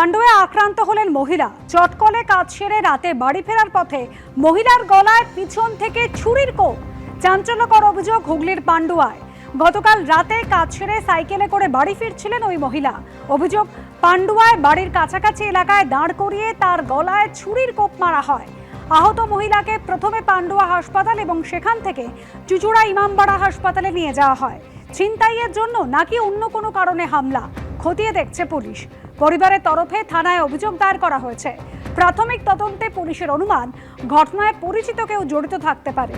পাণ্ডুয়ে আক্রান্ত হলেন মহিলা। চটকলে কাজ সেরে রাতে বাড়ি ফেরার পথে মহিলার গলায় পিছন থেকে ছুরির কোপ। চাঞ্চল্যকর অভিযোগ হুগলির পান্ডুয়ায়। গতকাল রাতে কাজ সেরে সাইকেলে করে বাড়ি ফিরছিলেন ওই মহিলা। অভিযোগ, পান্ডুয়ায় বাড়ির কাছাকাছি এলাকায় দাঁড় করিয়ে তার গলায় ছুরির কোপ মারা হয়। আহত মহিলাকে প্রথমে পান্ডুয়া হাসপাতাল এবং সেখান থেকে চুচুড়া ইমামবাড়া হাসপাতালে নিয়ে যাওয়া হয়। ছিনতাইয়ের জন্য নাকি অন্য কোনো কারণে হামলা? খতিয়ে দেখছে পুলিশ। পরিবারের তরফে থানায় অভিযোগ দায়ের করা হয়েছে। প্রাথমিক তদন্তে পুলিশের অনুমান, ঘটনায় পরিচিত কেউ জড়িত থাকতে পারে।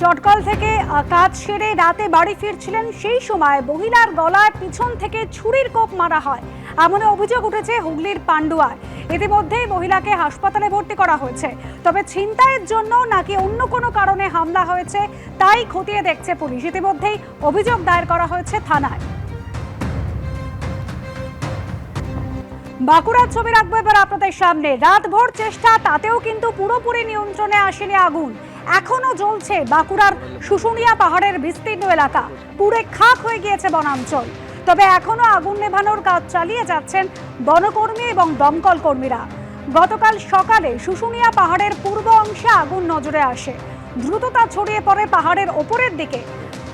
চটকল থেকে কাজ সেরে রাতে বাড়ি ফিরছিলেন সেই সময় মহিলার গলায় পিছন থেকে ছুরির কোপ মারা হয়। এমন অভিযোগ উঠেছে হুগলির পান্ডুয়ায়। ইতিমধ্যেই মহিলাকে হাসপাতালে ভর্তি করা হয়েছে। তবে ছিনতাইয়ের জন্য নাকি অন্য কোনো কারণে হামলা হয়েছে, তাই খতিয়ে দেখছে পুলিশ। ইতিমধ্যেই অভিযোগ দায়ের করা হয়েছে থানায়। বাঁকুড়ার ছবি রাখব এবার আপনাদের সামনে। রাতভর চেষ্টা, তাতেও কিন্তু পুরোপুরি নিয়ন্ত্রণে আসেনি আগুন। এখনও জ্বলছে বাঁকুড়ার শুশুনিয়া পাহাড়ের বিস্তীর্ণ এলাকা। পুরে খাক হয়ে গিয়েছে বনাঞ্চল। তবে এখনও আগুন নেভানোর কাজ চালিয়ে যাচ্ছেন বনকর্মী এবং দমকল কর্মীরা। গতকাল সকালে শুশুনিয়া পাহাড়ের পূর্ব অংশে আগুন নজরে আসে। দ্রুততা ছড়িয়ে পড়ে পাহাড়ের ওপরের দিকে।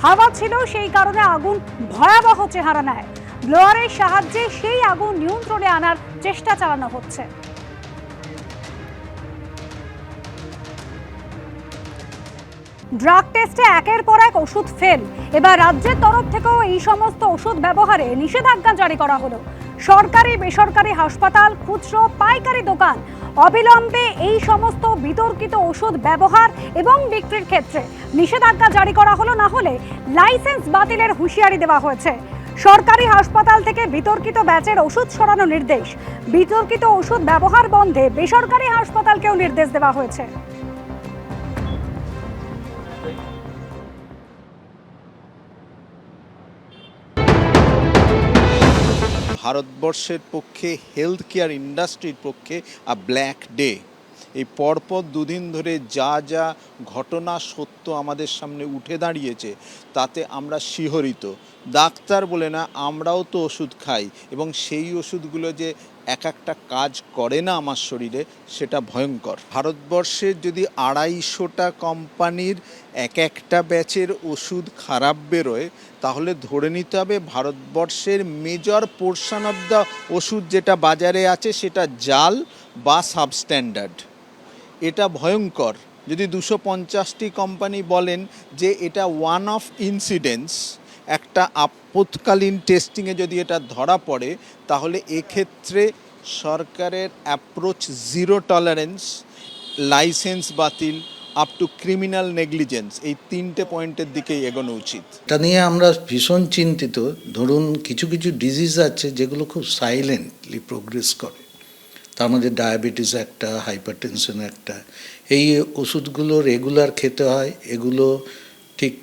হাওয়া ছিল সেই কারণে আগুন ভয়াবহ চেহারা নেয়। ব্লোয়ারের সাহায্যে সেই আগুন নিয়ন্ত্রণে আনার চেষ্টা চালানো হচ্ছে। ড্রাগ টেস্টে একের পর এক ওষুধ ফেল এবার রাজ্যের তরফ থেকেও এই সমস্ত ওষুধ ব্যবহারে নিষেধাজ্ঞা জারি করা হলো। সরকারি, বেসরকারি হাসপাতাল, খুচরো, পাইকারি দোকান অবিলম্বে এই সমস্ত বিতর্কিত ওষুধ ব্যবহার এবং বিক্রির ক্ষেত্রে নিষেধাজ্ঞা জারি করা হলো, না হলে লাইসেন্স বাতিলের হুঁশিয়ারি দেওয়া হয়েছে। সরকারি হাসপাতাল থেকে বিতর্কিত ব্যাচের ওষুধ সরানো নির্দেশ। বিতর্কিত ওষুধ ব্যবহার বন্ধে বেসরকারি হাসপাতালকেও নির্দেশ দেওয়া হয়েছে। ভারতবর্ষের পক্ষে হেলথ কেয়ার ইন্ডাস্ট্রির পক্ষে আ ব্ল্যাক ডে এই পরপর দুদিন ধরে যা যা ঘটনা সত্য আমাদের সামনে উঠে দাঁড়িয়েছে, তাতে আমরা শিহরিত। ডাক্তার বলে না, আমরাও তো ওষুধ খাই এবং সেই ওষুধগুলো যে এক একটা কাজ করে না আমার শরীরে, সেটা ভয়ঙ্কর। ভারতবর্ষের যদি আড়াইশোটা কোম্পানির এক একটা ব্যাচের ওষুধ খারাপ বেরোয়, তাহলে ধরে নিতে হবে ভারতবর্ষের মেজর পোর্শন অফ দ্য ওষুধ যেটা বাজারে আছে, সেটা জাল বা সাবস্ট্যান্ডার্ড এটা ভয়ঙ্কর। যদি দুশো পঞ্চাশটি কোম্পানি বলেন যে এটা ওয়ান অফ ইনসিডেন্স একটা আপৎকালীন টেস্টিংয়ে যদি এটা ধরা পড়ে, তাহলে এক্ষেত্রে সরকারের অ্যাপ্রোচ জিরো টলারেন্স লাইসেন্স বাতিল আপ টু ক্রিমিনাল নেগলিজেন্স এই তিনটে পয়েন্টের দিকেই এগোনো উচিত। এটা নিয়ে আমরা ভীষণ চিন্তিত। ধরুন কিছু কিছু ডিজিজ আছে যেগুলো খুব সাইলেন্টলি প্রোগ্রেস করে। তার মধ্যে ডায়াবেটিস একটা হাইপারটেনশন একটা। এই ওষুধগুলো রেগুলার খেতে হয়, এগুলো ঠিক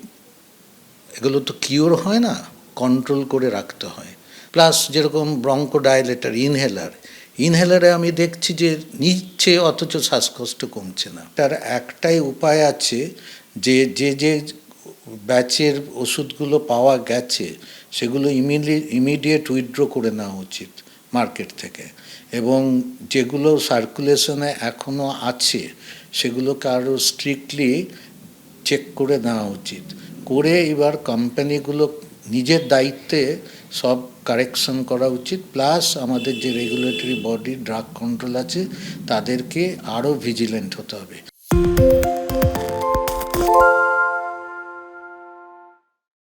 এগুলো তো কিওর হয় না কন্ট্রোল করে রাখতে হয়। প্লাস যেরকম ব্রঙ্কো ডায়ালেটার ইনহেলার ইনহেলারে আমি দেখছি যে নিচ্ছে অথচ শ্বাসকষ্ট কমছে না। তার একটাই উপায় আছে যে যে যে ব্যাচের ওষুধগুলো পাওয়া গেছে, সেগুলো ইমিডিয়েট ইমিডিয়েট উইথড্র করে নেওয়া উচিত মার্কেট থেকে। এবং যেগুলো সার্কুলেশনে এখনও আছে, সেগুলোকে আরও স্ট্রিক্টলি চেক করে নেওয়া উচিত। করে এবার কোম্পানিগুলো নিজের দায়িত্বে সব কারেকশন করা উচিত। প্লাস আমাদের যে রেগুলেটরি বডি ড্রাগ কন্ট্রোল আছে, তাদেরকে আরও ভিজিলেন্ট হতে হবে।